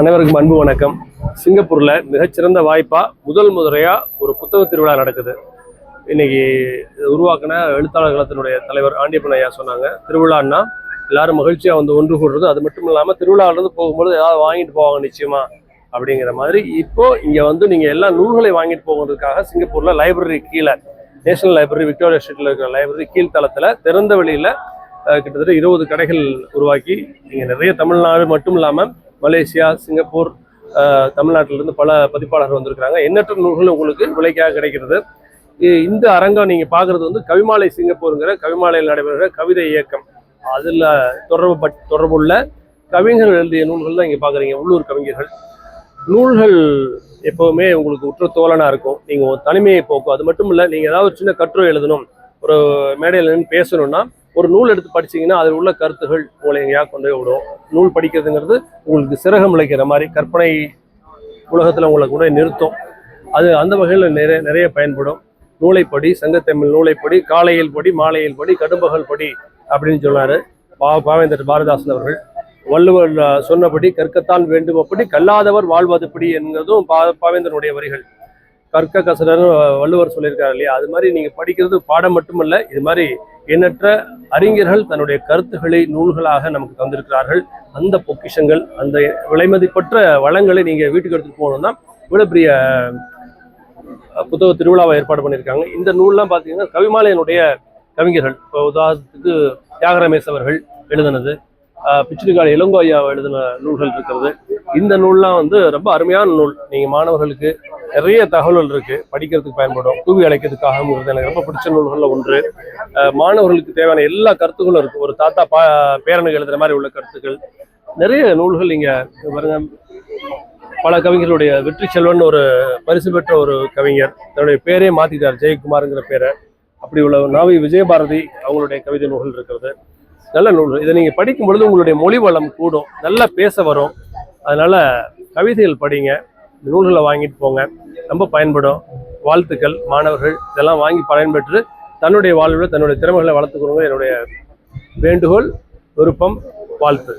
அனைவருக்கும் அன்பு வணக்கம். சிங்கப்பூரில் மிகச்சிறந்த வாய்ப்பாக முதல் முதலையாக ஒரு புத்தக திருவிழா நடக்குது. இன்னைக்கு உருவாக்கின எழுத்தாளர் கழகத்தினுடைய தலைவர் ஆண்டியப்பன் ஐயா சொன்னாங்க. திருவிழான்னா எல்லாரும் மகிழ்ச்சியாக வந்து ஒன்று கூடுறது. அது மட்டும் இல்லாமல் திருவிழாலேருந்து போகும்போது ஏதாவது வாங்கிட்டு போவாங்க நிச்சயமா அப்படிங்கிற மாதிரி. இப்போ இங்கே வந்து நீங்கள் எல்லா நூல்களை வாங்கிட்டு போகிறதுக்காக சிங்கப்பூரில் லைப்ரரி கீழே நேஷனல் லைப்ரரி விக்டோரியா ஸ்ட்ரீட்டில் இருக்கிற லைப்ரரி கீழ்த்தளத்தில் திறந்த வெளியில் கிட்டத்தட்ட இருபது கடைகள் உருவாக்கி இங்கே நிறைய தமிழ்நாடு மட்டும் இல்லாமல் மலேசியா சிங்கப்பூர் தமிழ்நாட்டிலிருந்து இருந்து பல பதிப்பாளர்கள் வந்திருக்கிறாங்க. எண்ணற்ற நூல்கள் உங்களுக்கு விலைக்காக கிடைக்கிறது. இ- இந்த அரங்கம் நீங்கள் பார்க்குறது வந்து கவிமாலை சிங்கப்பூருங்கிற கவிமாலையில் நடைபெறுகிற கவிதை இயக்கம். அதில் தொடர்பு பட் தொடர்புள்ள கவிஞர்கள் எழுதிய நூல்கள் தான் இங்கே பார்க்குறீங்க. உள்ளூர் கவிஞர்கள். நூல்கள் எப்பவுமே உங்களுக்கு உற்ற தோழனாக இருக்கும். நீங்கள் ஒரு தனிமையை போக்கும். அது மட்டும் இல்லை நீங்கள் ஏதாவது ஒரு சின்ன கட்டுரை எழுதணும். ஒரு மேடையில் நின்று பேசணும்னா ஒரு நூல் எடுத்து படிச்சீங்கன்னா அதில் உள்ள கருத்துகள் உங்களை எங்கேயா கொண்டு போய் விடும். நூல் படிக்கிறதுங்கிறது உங்களுக்கு சிறகம் இழைக்கிற மாதிரி கற்பனை உலகத்தில் உங்களை கூட நிறுத்தும். அது அந்த வகையில் நிறைய நிறைய பயன்படும். நூலைப்படி சங்கத்தமிழ் நூலைப்படி காலையில் படி மாலையில் படி கடும்பகல் படி அப்படின்னு சொன்னார் பா பாவேந்தர் பாரதாசன் அவர்கள். வள்ளுவர் சொன்னபடி கற்கத்தான் வேண்டும் அப்படி கல்லாதவர் வாழ்வதுப்படி என்கிறதும் பா பாவேந்தனுடைய வரிகள். கற்க கசடன்னு வள்ளுவர் சொல்லியிருக்காரு இல்லையா? அது மாதிரி நீங்கள் படிக்கிறது பாடம் மட்டுமல்ல இது மாதிரி எண்ணற்ற அறிஞர்கள் தன்னுடைய கருத்துக்களை நூல்களாக நமக்கு தந்திருக்கிறார்கள். அந்த பொக்கிஷங்கள் அந்த விலைமதிப்பற்ற வளங்களை நீங்கள் வீட்டுக்கு எடுத்துகிட்டு போகணும்னா இவ்வளோ பெரிய புத்தக திருவிழாவை ஏற்பாடு பண்ணியிருக்காங்க. இந்த நூல்லாம் பார்த்தீங்கன்னா கவிமாலையனுடைய கவிஞர்கள். இப்போ உதாரணத்துக்கு தியாகரமேஸ் அவர்கள் எழுதினது அஹ், பிச்சிலிக்காடு இளங்கோ ஐயா எழுதின நூல்கள் இருக்கிறது. இந்த நூல்லாம் வந்து ரொம்ப அருமையான நூல். நீங்கள் மாணவர்களுக்கு நிறைய தகவல்கள் இருக்குது படிக்கிறதுக்கு பயன்படும் தூவி அழைக்கிறதுக்காகங்கிறது எனக்கு ரொம்ப பிடிச்ச நூல்களில் ஒன்று. மாணவர்களுக்கு தேவையான எல்லா கருத்துக்களும் இருக்குது ஒரு தாத்தா பா பேரனுக்கு எழுதுகிற மாதிரி உள்ள கருத்துக்கள். நிறைய நூல்கள் இங்கே பாருங்க பல கவிஞர்களுடைய வெற்றி செல்வன் ஒரு பரிசு பெற்ற ஒரு கவிஞர். தன்னுடைய பேரே மாற்றிட்டார் ஜெயக்குமார்ங்கிற பேரை. அப்படி உள்ள நாவி விஜயபாரதி அவங்களுடைய கவிதை நூல்கள் இருக்கிறது. நல்ல நூல்கள் இதை நீங்கள் படிக்கும் பொழுது உங்களுடைய மொழி வளம் கூடும். நல்லா பேச வரும். அதனால் கவிதைகள் படிங்க. இந்த நூல்களை வாங்கிட்டு போங்க. ரொம்ப பயன்படும். வாழ்த்துக்கள் மாணவர்கள் இதெல்லாம் வாங்கி பயன்பெற்று தன்னுடைய வாழ்வில் தன்னுடைய திறமைகளை வளர்த்துக்கணுங்க என்னுடைய வேண்டுகோள் விருப்பம் வாழ்த்து.